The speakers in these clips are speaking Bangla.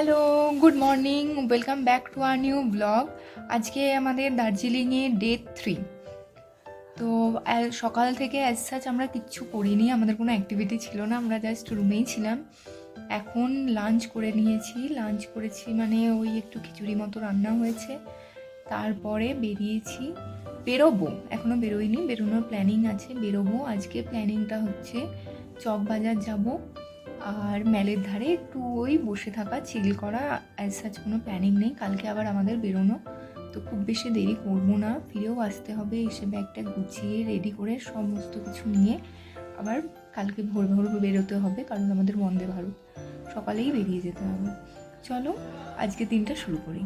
Hello good morning welcome back to our new blog আজকে আমাদের দার্জিলিংয়ে ডে থ্রি তো সকাল থেকে অ্যাজ সাচ আমরা কিচ্ছু করিনি, আমাদের কোনো অ্যাক্টিভিটি ছিল না, আমরা জাস্ট রুমেই ছিলাম। এখন লাঞ্চ করে নিয়েছি লাঞ্চ করেছি মানে ওই একটু খিচুড়ি মতো রান্না হয়েছে। তারপরে বেরিয়েছি, বেরোবো এখনও বেরোইনি, বেরোনোর প্ল্যানিং আছে, বেরোবো। আজকে প্ল্যানিংটা হচ্ছে চকবাজার যাব। আর ম্যালের ধারে একটু ওই বসে থাকা চিল করা অ্যাজ সাচ কোনো প্ল্যানিং নেই। কালকে আবার আমাদের বেরোনো, তো খুব বেশি দেরি করব না। ফিরেও আসতে হবে, এসে ব্যাগটা গুছিয়ে রেডি করে সমস্ত কিছু নিয়ে আবার কালকে ভোর ভোর বেরোতে হবে, কারণ আমাদের বন্দে ভারত। সকালেই বেরিয়ে যেতে হবে। চলো, আজকে দিনটা শুরু করি।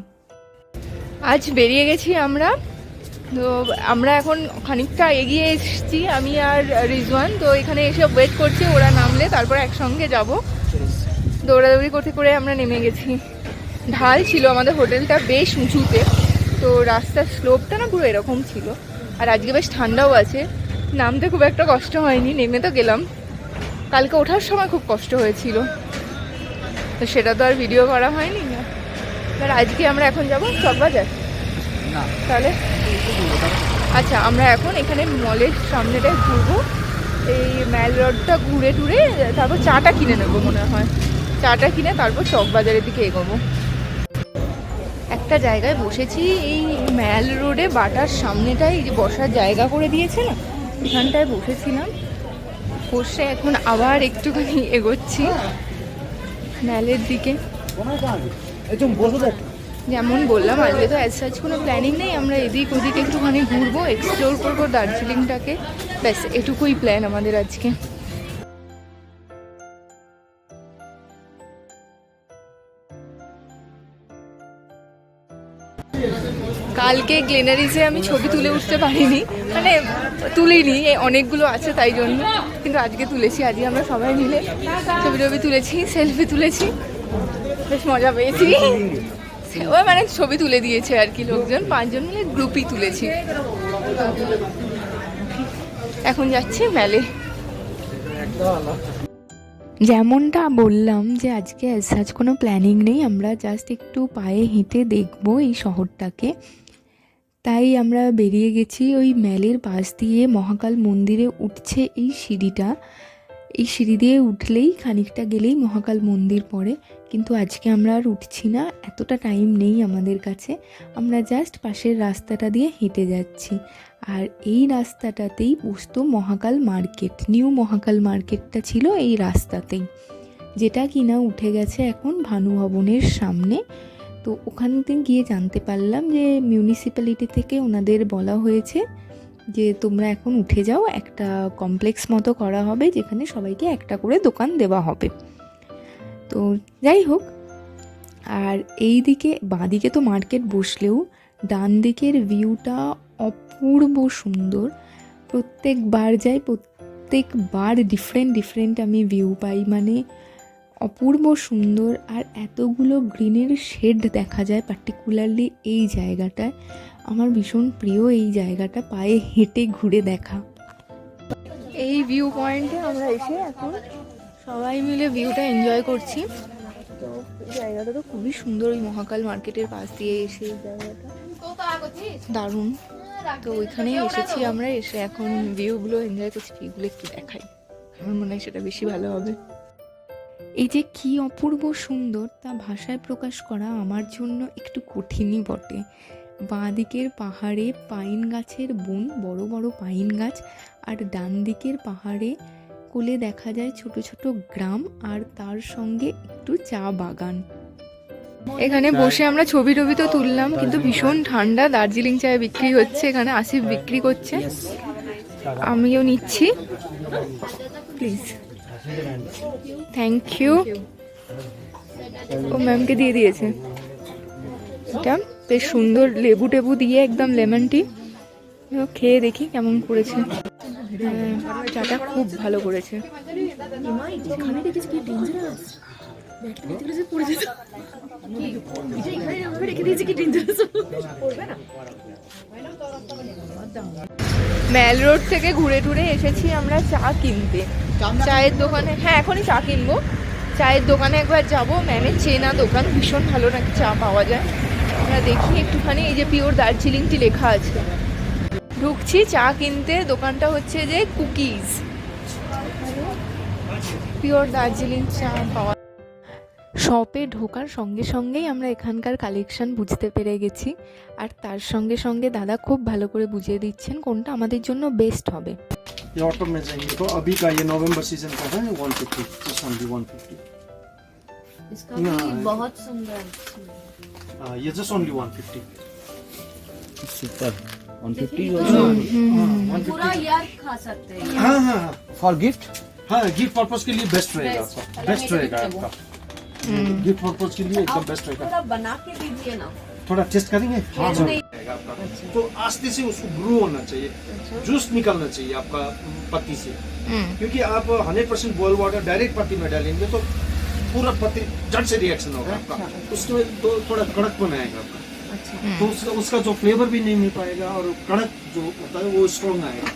আজ বেরিয়ে গেছি আমরা। তো আমরা এখন খানিকটা এগিয়ে এসেছি, আমি আর রিজওয়ান। তো এখানে এসে ওয়েট করছি, ওরা নামলে তারপর একসঙ্গে যাব। দৌড়াদৌড়ি করতে করে আমরা নেমে গেছি। ঢাল ছিল আমাদের হোটেলটা বেশ উঁচুতে তো রাস্তার স্লোপটা না পুরো এরকম ছিল। আর আজকে বেশ ঠান্ডাও আছে। নামতে খুব একটা কষ্ট হয়নি নেমে তো গেলাম। কালকে ওঠার সময় খুব কষ্ট হয়েছিল। তো সেটা তো আর ভিডিও করা হয়নি না। এবার আজকে আমরা এখন যাব চকবাজার। তাহলে আচ্ছা আমরা এখন এখানে মলের সামনেটায় ঘুরবো। এই ম্যাল রোডটা ঘুরে টুরে, তারপর চাটা কিনে নেব মনে হয়। চাটা কিনে তারপর চকবাজারের দিকে এগোবো। একটা জায়গায় বসেছি, এই ম্যাল রোডে বাটার সামনেটায় এই যে বসার জায়গা করে দিয়েছে না এখানটায় বসেছিলাম। বসে এখন আবার একটুখানি এগোচ্ছি ম্যালের দিকে। যেমন বললাম, আজকে তো অ্যাজ সাচ কোনো প্ল্যানিং নেই, আমরা এদিক ওদিক একটুখানি ঘুরবো এক্সপ্লোর করব দার্জিলিংটাকে। ব্যাস, এটুকুই প্ল্যান আমাদের আজকে। কালকে গ্লেনারিজে আমি ছবি তুলে উঠতে পারিনি। মানে তুলিনি অনেকগুলো আছে তাই জন্য। কিন্তু আজকে তুলেছি, আজকে আমরা সবাই মিলে ছবি টবি তুলেছি সেলফি তুলেছি। বেশ মজা পেয়েছি। ওই মানে ছবি তুলে দিয়েছে আর কি লোকজন, পাঁচজন মিলে গ্রুপই তুলেছি। এখন যাচ্ছি মেলে যেমনটা বললাম যে আজকে সাজ কোনো প্ল্যানিং নেই, আমরা জাস্ট একটু পায়ে হেঁটে দেখব এই শহরটাকে। তাই আমরা বেরিয়ে গেছি ওই ম্যালের পাশ দিয়ে, মহাকাল মন্দিরে উঠছে এই সিঁড়িটা। এই সিঁড়ি দিয়ে উঠলেই খানিকটা গেলেই মহাকাল মন্দির পড়ে। কিন্তু আজকে আমরা আর উঠছি না, এতটা টাইম নেই আমাদের কাছে। আমরা জাস্ট পাশের রাস্তাটা দিয়ে হেঁটে যাচ্ছি। আর এই রাস্তাটাতেই বসতো মহাকাল মার্কেট। নিউ মহাকাল মার্কেটটা ছিল এই রাস্তাতেই। যেটা কিনা উঠে গেছে এখন ভানু ভবনের সামনে। তো ওখান থেকে গিয়ে জানতে পারলাম যে মিউনিসিপ্যালিটি থেকে ওনাদের বলা হয়েছে যে তোমরা এখন উঠে যাও, একটা কমপ্লেক্স মতো করা হবে, যেখানে সবাইকে একটা করে দোকান দেওয়া হবে। তো যাই হোক, আর এই দিকে বাঁদিকে তো মার্কেট বসলেও ডান দিকের ভিউটা অপূর্ব সুন্দর। প্রত্যেকবার যাই, প্রত্যেকবার ডিফারেন্ট ডিফারেন্ট আমি ভিউ পাই। মানে অপূর্ব সুন্দর, আর এতগুলো গ্রিনের শেড দেখা যায় পার্টিকুলারলি এই জায়গাটায়। আমার ভীষণ প্রিয় এই জায়গাটা, পায়ে হেঁটে ঘুরে দেখা। এই ভিউ পয়েন্টে আমরা এসে এখন সবাই মিলে ভিউটা এনজয় করছি। তো জায়গাটা তো খুবই সুন্দর, ওই মহাকাল মার্কেটের পাশ দিয়ে এসে জায়গাটা। দারুণ। তো ওইখানে এসেছি আমরা, এসে এখন ভিউগুলো এনজয় করছি ভিউগুলো একটু দেখাই। আমার মনে হয় সেটা বেশি ভালো হবে। এই যে কি অপূর্ব সুন্দর, তা ভাষায় প্রকাশ করা আমার জন্য একটু কঠিনই বটে। বাঁ দিকের পাহাড়ে পাইন গাছের বন, বড় বড় পাইন গাছ, আর ডান দিকের পাহাড়ে কোলে দেখা যায় ছোট ছোট গ্রাম আর তার সঙ্গে একটু চা বাগান। এখানে বসে আমরা ছবি টবি তো তুললাম কিন্তু ভীষণ ঠান্ডা দার্জিলিং চায় বিক্রি হচ্ছে এখানে আসিফ বিক্রি করছে। আমিও নিচ্ছি। প্লিজ থ্যাংক ইউ ও ম্যামকে দিয়ে দিয়েছে। এটা বেশ সুন্দর লেবু টেবু দিয়ে একদম লেমন টি। খেয়ে দেখি কেমন করেছে। চাটা খুব ভালো করেছে। ম্যাল রোড থেকে ঘুরে টুরে এসেছি আমরা চা কিনতে। চায়ের দোকানে হ্যাঁ এখনই চা কিনবো। চায়ের দোকানে একবার যাব। ম্যামের চেনা দোকান, ভীষণ ভালো নাকি চা পাওয়া যায়। আমরা দেখি একটুখানি, এই যে পিওর দার্জিলিং টি লেখা আছে। ঢুকছি চা কিনতে দোকানটা হচ্ছে যে কুকিজ পিওর দার্জিলিং চা পাওয়া শপে ঢোকার সঙ্গে সঙ্গেই আমরা এখানকার কালেকশন বুঝতে পেরে গেছি আর তার সঙ্গে সঙ্গে দাদা খুব ভালো করে বুঝিয়ে দিচ্ছেন কোনটা আমাদের জন্য বেস্ট হবে ये ऑटो में चाहिए तो अभी का ये नवंबर सीजन का है one fifty only one fifty इसका ना, भी है। बहुत सुंदर ये just only one fifty Super. 150 तो पूरा यार खा सकते हैं। हाँ हाँ For gift? हाँ गिफ्ट पर्पज के लिए बेस्ट रहेगा आपका। बेस्ट रहेगा आपका। गिफ्ट पर्पज के लिए एकदम बेस्ट रहेगा। थोड़ा बना के दीजिए ना। थोड़ा टेस्ट करेंगे? हाँ तो आस्ते से उसको ग्रो होना चाहिए। जूस निकलना चाहिए आपका पत्ती से। क्योंकि आप hundred percent boil water direct पत्ती में डालेंगे तो पूरा पत्ती झट से रिएक्शन होगा आपका। उसमें तो थोड़ा कड़क बनाएगा आपका। तो उसका उसका जो फ्लेवर भी नहीं मिल पाएगा और कड़क जो होता है वो स्ट्रॉन्ग आएगा।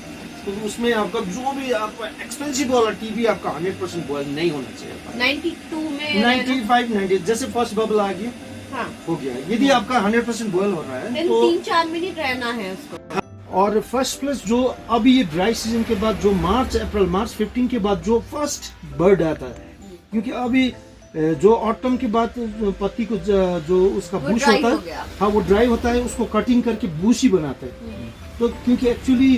तो उसमें आपका जो भी आपका एक्सपेंसिव वाला टी भी आपका हंड्रेड परसेंट बॉयल नहीं होना चाहिए। 92 नाइन्टी फाइव नाइन्टी जैसे फ़र्स्ट बबल आ गया हाँ। हो गया। यदि आपका हंड्रेड परसेंट बॉयल हो रहा है तो तीन चार मिनट रहना है उसको। और फ़र्स्ट प्लस जो अभी ये ड्राई सीज़न के बाद जो मार्च अप्रैल मार्च 15 के बाद जो फ़र्स्ट बर्ड आता है क्योंकि अभी जो ऑटम के बाद पत्ती को जो उसका बूश होता है। हाँ वो ड्राई होता है उसको कटिंग करके बूश ही बनाते हैं। तो क्योंकि एक्चुअली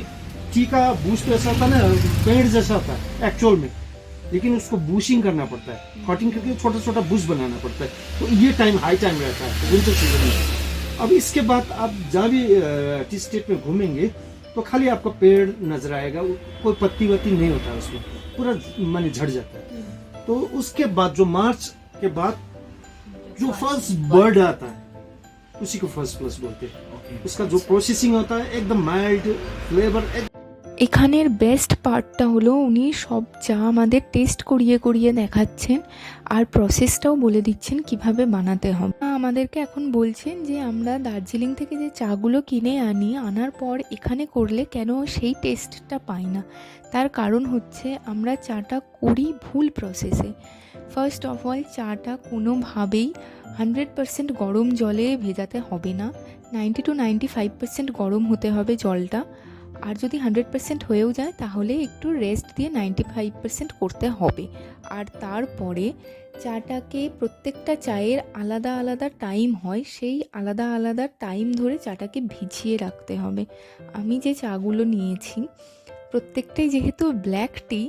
टी का बूश तो ऐसा होता है ना पेड़ जैसा होता है एक्चुअल में। लेकिन उसको बूशिंग करना पड़ता है। कटिंग करके छोटा छोटा बूश बनाना पड़ता है। तो ये टाइम हाई टाइम रहता है विंटर सीज़न में। अब इसके बाद आप जहाँ भी टी स्टेट में घूमेंगे तो खाली आपका पेड़ नज़र आएगा कोई पत्ती वत्ती नहीं होता है उसमें। पूरा माने झड़ जाता है। तो उसके बाद जो मार्च के बाद जो फ़र्स्ट बर्ड आता है उसी को फ़र्स्ट प्लस बोलते हैं। उसका जो प्रोसेसिंग होता है एकदम माइल्ड फ्लेवर এখানের বেস্ট পার্টটা হলো উনি সব চা আমাদের টেস্ট করিয়ে করিয়ে দেখাচ্ছেন আর প্রসেসটাও বলে দিচ্ছেন কীভাবে বানাতে হবে। আমাদেরকে এখন বলছেন যে আমরা দার্জিলিং থেকে যে চাগুলো কিনে আনি, আনার পর এখানে করলে কেন সেই টেস্টটা পাই না? তার কারণ হচ্ছে আমরা চাটা করি ভুল প্রসেসে ফার্স্ট অফ অল চাটা কোনোভাবেই হান্ড্রেড পারসেন্ট গরম জলে ভেজাতে হবে না। Ninety two ninety five percent গরম হতে হবে জলটা। আর যদি হান্ড্রেড পার্সেন্ট হয়েও যায়, তাহলে একটু রেস্ট দিয়ে নাইনটি ফাইভ পার্সেন্ট করতে হবে। আর তারপরে চাটাকে প্রত্যেকটা চায়ের আলাদা আলাদা টাইম হয়, সেই আলাদা আলাদা টাইম ধরে চাটাকে ভিজিয়ে রাখতে হবে। আমি যে চাগুলো নিয়েছি, প্রত্যেকটাই যেহেতু ব্ল্যাক টি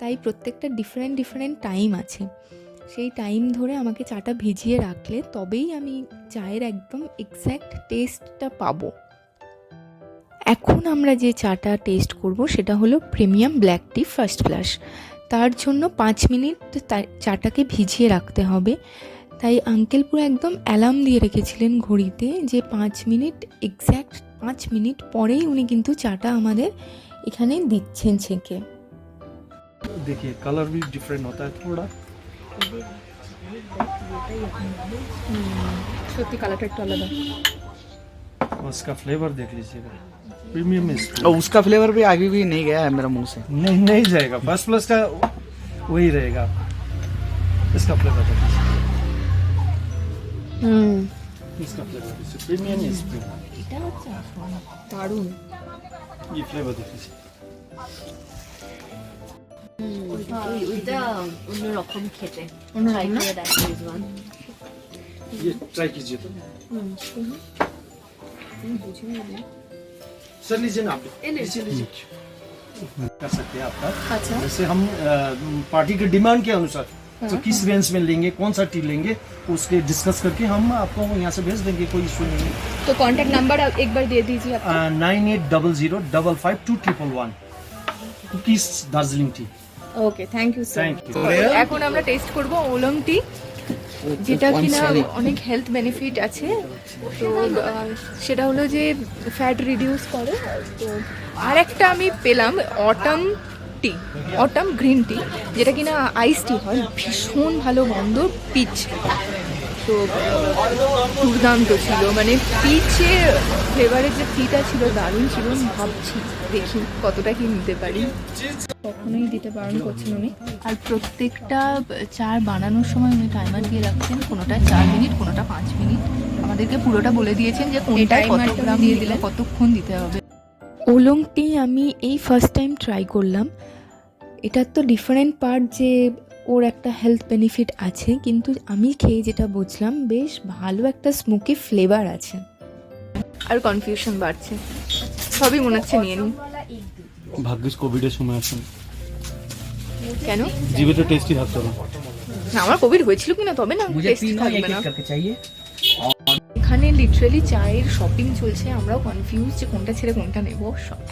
তাই প্রত্যেকটা ডিফারেন্ট ডিফারেন্ট টাইম আছে। সেই টাইম ধরে আমাকে চাটা ভিজিয়ে রাখলে তবেই আমি চায়ের একদম এক্স্যাক্ট টেস্টটা পাবো। এখন আমরা যে চাটা টেস্ট করব সেটা হলো premium black tea first flush তার জন্য পাঁচ মিনিট তা- চাটাকে ভিজিয়ে রাখতে হবে তাই আঙ্কেল পুরো একদম অ্যালার্ম দিয়ে রেখেছিলেন ঘড়িতে যে পাঁচ মিনিট এক্স্যাক্ট পাঁচ মিনিট পরেই উনি কিন্তু চাটা আমাদের এখানে দিচ্ছেন ছেঁকে देखिए कलर भी डिफरेंट होता है थोड़ा সত্যি কালারটা একটু আলাদা उसका फ्लेवर देख लीजिएगा प्रीमियम है इसमें। और उसका फ्लेवर भी आगे भी नहीं गया है मेरा मुंह से नहीं नहीं जाएगा फर्स्ट प्लस का वही रहेगा इसका फ्लेवर देख लीजिए হুম इसका फ्लेवर प्रीमियम है इसमें এটা হচ্ছে দারুণ ये फ्लेवर देख लीजिए ওইটা অন্যরকম খেতে অন্যরকম ট্রাই না? করে দেখো this one। ये ट्राई कीजिए तो सर लीजिए ना आप लीजिए लीजिए कर सकते हैं आपका আচ্ছা जैसे हम अ, पार्टी के डिमांड के अनुसार तो किस रेंज में लेंगे कौन सा टी लेंगे उसके डिस्कस करके हम आपको यहाँ से भेज देंगे कोई इशू नहीं है तो कांटेक्ट नंबर एक बार दे दीजिए आप nine eight double zero double five two triple one cookies Darjeeling tea okay thank you sir thank you এখন আমরা টেস্ট করব ওলং টি যেটা কিনা অনেক হেলথ বেনিফিট আছে। তো সেটা হলো যে ফ্যাট রিডিউস করে। তো আর একটা আমি পেলাম autumn tea autumn green tea যেটা কিনা আইস টি হয়। ভীষণ ভালো গন্ধ পিচ তো দুর্দান্ত ছিল। মানে পিচে ফ্লেভারের যে ফিটা ছিল দারুণ ছিল ভাবছি দেখি কতটা কি নিতে পারি। কখনোই দিতে বারণ করছেন উনি। আর প্রত্যেকটা চার বানানোর সময় উনি টাইমার দিয়ে রাখছেন কোনোটা চার মিনিট কোনোটা পাঁচ মিনিট। আমাদেরকে পুরোটা বলে দিয়েছেন যে কোনটা কত গ্রাম দিয়ে দিলে কতক্ষণ দিতে হবে। ওলং টি আমি এই ফার্স্ট টাইম ট্রাই করলাম। এটার তো ডিফারেন্ট পার্ট যে ওর একটা হেলথ বেনিফিট আছে কিন্তু আমি খেয়ে যেটা বুঝলাম বেশ ভালো একটা স্মোকি ফ্লেভার আছে। আর কনফিউশন বাড়ছে। সবই মনে হচ্ছে নিয়ে নিন। ভাগ্যিস কোভিডের সময় আসেন। কেন? জিভে তো টেস্টি থাকতো না। আমার কোভিড হয়েছিল কিনা তবে না টেস্টি থাকবে না। এখানে লিটারালি চায়ের শপিং চলছে আমরাও কনফিউজ যে কোনটা ছেড়ে কোনটা নেব।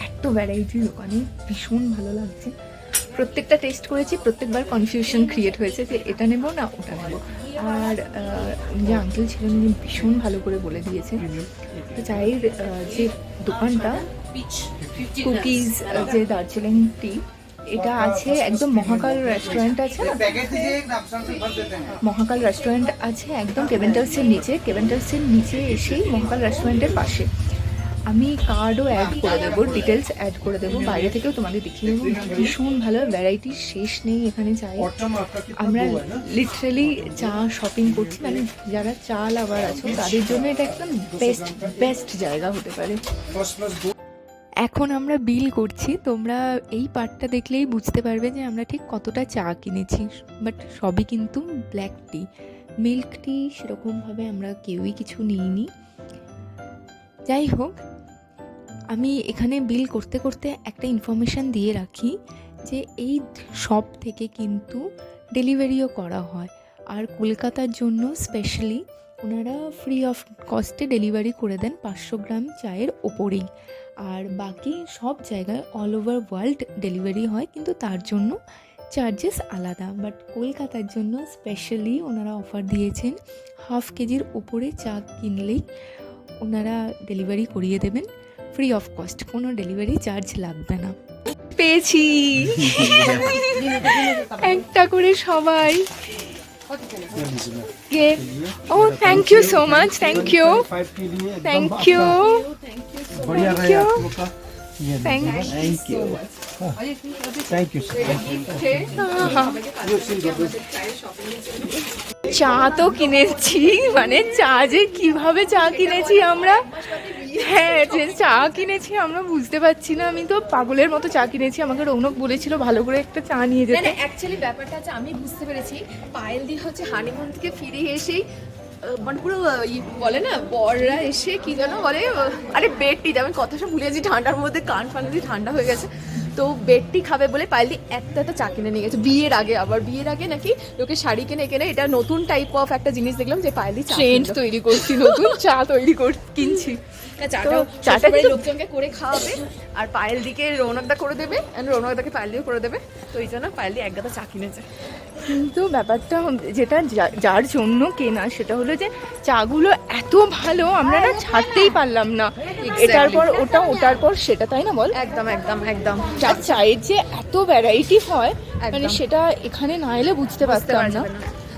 এত ভ্যারাইটি দোকানে ভীষণ ভালো লাগছে। প্রত্যেকটা টেস্ট করেছি, প্রত্যেকবার কনফিউশন ক্রিয়েট হয়েছে যে এটা নেব না ওটা নেব। আর যে আঙ্কেল ছিলেন উনি ভীষণ ভালো করে বলে দিয়েছে। চায়ের যে দোকানটা কুকিজ যে দার্জিলিং টি এটা আছে একদম মহাকাল রেস্টুরেন্ট আছে মহাকাল রেস্টুরেন্ট আছে একদম কেভেন্টার্সের নিচে। কেভেন্টার্সের নিচে এসেই মহাকাল রেস্টুরেন্টের পাশে। আমি কার্ডও অ্যাড করে দেবো ডিটেলস অ্যাড করে দেবো, বাইরে থেকেও তোমাদের দেখিয়ে দেবো। ভীষণ ভালো ভ্যারাইটির শেষ নেই এখানে চাই। আমরা লিটারালি চা শপিং করছি মানে যারা চা লাভার আছে, তাদের জন্য এটা একদম বেস্ট বেস্ট জায়গা হতে পারে। এখন আমরা বিল করছি, তোমরা এই পার্টটা দেখলেই বুঝতে পারবে যে আমরা ঠিক কতটা চা কিনেছি বাট সবই কিন্তু ব্ল্যাক টি মিল্ক টি সেরকমভাবে আমরা কেউই কিছু নিইনি। যাই হোক আমি এখানে বিল করতে করতে একটা ইনফরমেশান দিয়ে রাখি যে এই শপ থেকে কিন্তু ডেলিভারিও করা হয়। আর কলকাতার জন্য স্পেশালি ওনারা ফ্রি অফ কস্টে ডেলিভারি করে দেন পাঁচশো গ্রাম চায়ের ওপরেই। আর বাকি সব জায়গায় অল ওভার ওয়ার্ল্ড ডেলিভারি হয়, কিন্তু তার জন্য চার্জেস আলাদা। বাট কলকাতার জন্য স্পেশালি ওনারা অফার দিয়েছেন হাফ কেজির উপরে চা কিনলেই ওনারা ডেলিভারি করিয়ে দেবেন। ফ্রি অফ কস্ট কোনো ডেলিভারি চার্জ লাগবে না। পেয়েছি। একটা করে সবাই। ও thank you so much thank you thank you thank you thank you চা তো কিনেছি মানে চা যে কীভাবে চা কিনেছি আমরা? হ্যাঁ যে চা কিনেছি আমরা বুঝতে পারছি না। আমি তো পাগলের মতো চা কিনেছি। আমাকে রৌনক বলেছিল ভালো করে একটা চা নিয়ে যেতে না অ্যাকচুয়ালি ব্যাপারটা আছে আমি বুঝতে পেরেছি। পায়েল দি হচ্ছে হানিমুন থেকে ফিরে এসেই মানে পুরো বলে না বররা এসে কি যেন বলে আরে বেডটি আমি কথা সব ভুলে গেছি ঠান্ডার মধ্যে কান ফান দিয়ে ঠান্ডা হয়ে গেছে। তো বেডটি খাবে বলে পায়েলদি একটা একটা চা কিনে নিয়ে গেছে। বিয়ের আগে আবার বিয়ের আগে নাকি লোকে শাড়ি কিনে কিনে এটা নতুন টাইপ অফ একটা জিনিস দেখলাম যে চা ট্রেন্ড তৈরি করছি নতুন চা তৈরি কর কিনছি। চাটা লোকজনকে করে খাওয়াবে আর পায়েল দিকে রৌনকদা করে দেবে আর রৌনকদাকে পায়েল দিয়ে করে দেবে। তো এই জন্য পায়েল দিয়ে এক গাদা চা কিনেছে। কিন্তু ব্যাপারটা যেটা যার জন্য কেনা সেটা হলো যে চাগুলো এত ভালো আমরা না ছাড়তেই পারলাম না। এটার পর ওটা ওটার পর সেটা তাই না বল? একদম একদম একদম। আর চায়ের যে এত ভ্যারাইটি হয় মানে সেটা এখানে না এলে বুঝতে পারতাম না।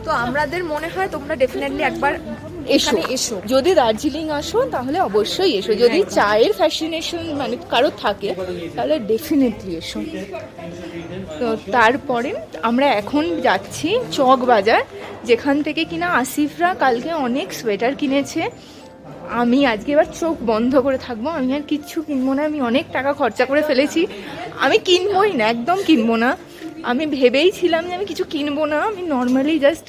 তো আমাদের মনে হয় তোমরা ডেফিনেটলি একবার এসো। এসো। যদি দার্জিলিং আসো তাহলে অবশ্যই এসো। যদি চায়ের ফ্যাসিনেশন মানে কারও থাকে তাহলে ডেফিনেটলি এসো। তো তারপরে আমরা এখন যাচ্ছি চক বাজার যেখান থেকে কিনা আসিফরা কালকে অনেক সোয়েটার কিনেছে। আমি আজকে এবার চোখ বন্ধ করে থাকব। আমি আর কিচ্ছু কিনবো না। আমি অনেক টাকা খরচা করে ফেলেছি। আমি কিনবোই না একদম কিনবো না। আমি ভেবেই ছিলাম যে আমি কিছু কিনবো না। আমি নর্মালি জাস্ট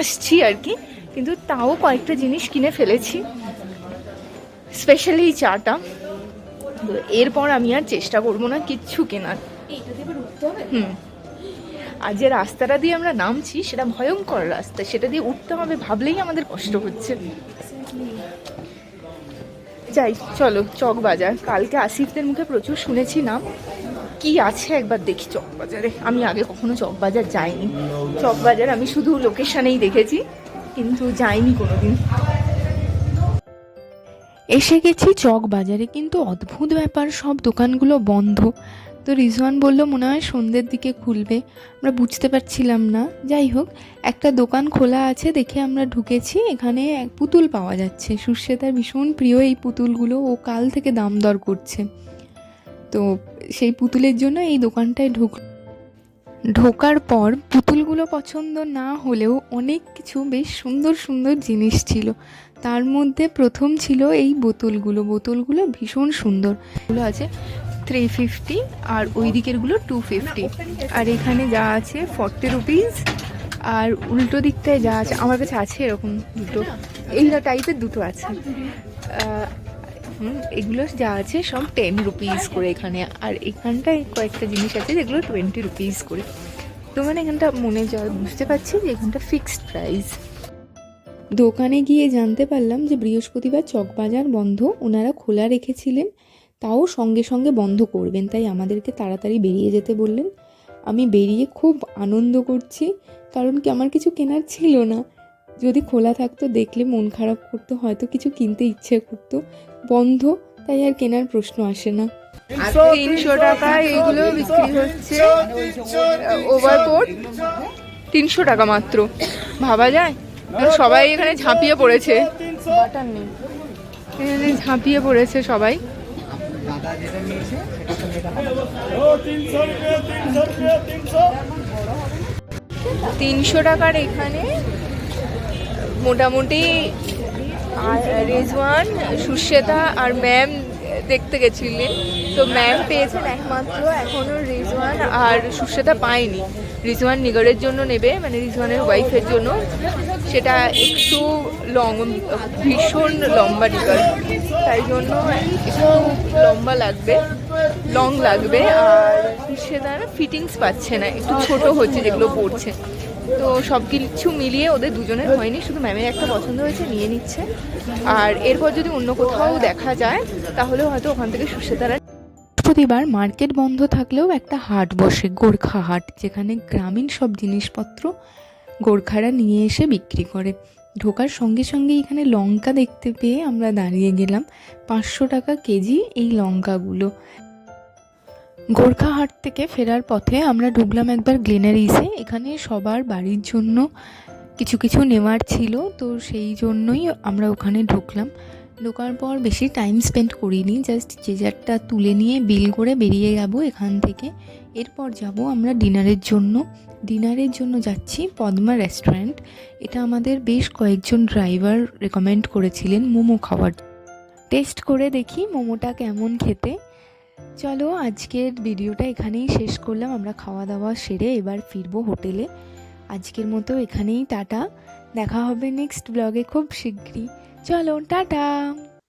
আসছি আর কি। কিন্তু তাও কয়েকটা জিনিস কিনে ফেলেছি স্পেশালি এই চাটা। তো এরপর আমি আর চেষ্টা করব না কিচ্ছু কেনার। হুম। আর যে রাস্তাটা দিয়ে আমরা নামছি সেটা ভয়ঙ্কর রাস্তা। সেটা দিয়ে উঠতে হবে ভাবলেই আমাদের কষ্ট হচ্ছে। যাই চলো চক বাজার। কালকে আসিফদের মুখে প্রচুর শুনেছি নাম। কি আছে একবার দেখি চক বাজারে। আমি আগে কখনো চক বাজার যাইনি। চক বাজার আমি শুধু লোকেশনেই দেখেছি। কিন্তু যাইনি কোনোদিন। এসে গেছি চক বাজারে, কিন্তু অদ্ভুত ব্যাপার, সব দোকানগুলো বন্ধ। তো রিজওয়ান বলল, মনে হয় সন্ধ্যের দিকে খুলবে। আমরা বুঝতে পারছিলাম না। যাই হোক, একটা দোকান খোলা আছে, দেখে আমরা ঢুকেছি। এখানে এক পুতুল পাওয়া যাচ্ছে। সুশ্বেতার ভীষণ প্রিয় এই পুতুলগুলো। ও কাল থেকে দাম দর করছে। তো সেই পুতুলের জন্য এই দোকানটায় ঢুক ঢোকার পর পুতুলগুলো পছন্দ না হলেও অনেক কিছু বেশ সুন্দর সুন্দর জিনিস ছিল। তার মধ্যে প্রথম ছিল এই বোতলগুলো। বোতলগুলো ভীষণ সুন্দর। এগুলো আছে থ্রি ফিফটি আর ওই দিকেরগুলো টু ফিফটি আর এখানে যা আছে ফর্টি রুপিস আর উল্টো দিকটায় যা আছে, আমার কাছে আছে এরকম দুটো। এই টাইপের দুটো আছে। এগুলো যা আছে সব টেন রুপিস করে এখানে। আর এখানটায় কয়েকটা জিনিস আছে যেগুলো টোয়েন্টি রুপিস করে। তো মানে এখানটা মনে যা, বুঝতে পারছি যে এখানটা ফিক্সড প্রাইস দোকানে গিয়ে জানতে পারলাম যে বৃহস্পতিবার চকবাজার বন্ধ, ওনারা খোলা রেখেছিলেন, তাও সঙ্গে সঙ্গে বন্ধ করবেন, তাই আমাদেরকে তাড়াতাড়ি বেরিয়ে যেতে বললেন। আমি বেরিয়ে খুব আনন্দ করছি, কারণ কি আমার কিছু কেনার ছিল না। যদি খোলা থাকতো দেখলে মন খারাপ করতো হয়তো কিছু কিনতে ইচ্ছে করতো। বন্ধ তাই আর কেনার প্রশ্ন আসে না। তিনশো টাকা এইগুলো বিক্রি হচ্ছে। ওভারকোট তিনশো টাকা মাত্র। ভাবা যায়? সবাই এখানে ঝাঁপিয়ে পড়েছে। এখানে ঝাঁপিয়ে পড়েছে সবাই। তিনশো টাকার এখানে মোটামুটি রেজওয়ান সুশ্বেতা আর ম্যাম দেখতে গেছিলেন তো ম্যাম পেয়েছেন একমাত্র এখনও রিজওয়ান আর সুশ্বেতা পায়নি। রিজওয়ান নিগরের জন্য নেবে মানে রিজওয়ানের ওয়াইফের জন্য। সেটা একটু লং ভীষণ লম্বা নিগর। তাই জন্য একটু লম্বা লাগবে লং লাগবে। আর সুশ্বেতার ফিটিংস পাচ্ছে না, একটু ছোট হচ্ছে যেগুলো পড়ছে তো সব কিছু মিলিয়ে ওদের দুজনের হয়নি, শুধু ম্যামের একটা পছন্দ হয়েছে, নিয়ে নিচ্ছে। আর এরপর যদি অন্য কোথাও দেখা যায়, তাহলে হয়তো ওখান থেকে সুশ্বেতারা বৃহস্পতিবার মার্কেট বন্ধ থাকলেও একটা হাট বসে, গোর্খা হাট, যেখানে গ্রামীণ সব জিনিসপত্র গোর্খারা নিয়ে এসে বিক্রি করে। ঢোকার সঙ্গে সঙ্গে এখানে লঙ্কা দেখতে পেয়ে আমরা দাঁড়িয়ে গেলাম। পাঁচশো টাকা কেজি এই লঙ্কাগুলো। গোর্খা হাট থেকে ফেরার পথে আমরা ঢুকলাম একবার গ্লেনারিসে। এখানে সবার বাড়ির জন্য কিছু কিছু নেওয়ার ছিল, তো সেই জন্যই আমরা ওখানে ঢুকলাম। ঢোকার পর বেশি টাইম স্পেন্ড করিনি জাস্ট যে যারটা তুলে নিয়ে বিল করে বেরিয়ে যাব এখান থেকে। এরপর যাব আমরা ডিনারের জন্য। ডিনারের জন্য যাচ্ছি পদ্মা রেস্টুরেন্ট এটা আমাদের বেশ কয়েকজন ড্রাইভার রেকমেন্ড করেছিলেন মোমো খাওয়ার। টেস্ট করে দেখি মোমোটা কেমন খেতে। চলো, আজকের ভিডিওটা এখানেই শেষ করলাম। আমরা খাওয়া দাওয়া সেরে এবার ফিরবো হোটেলে। আজকের মতো এখানেই, টাটা। দেখা হবে নেক্সট ব্লগে খুব শিগগিরই চলো, টাটা!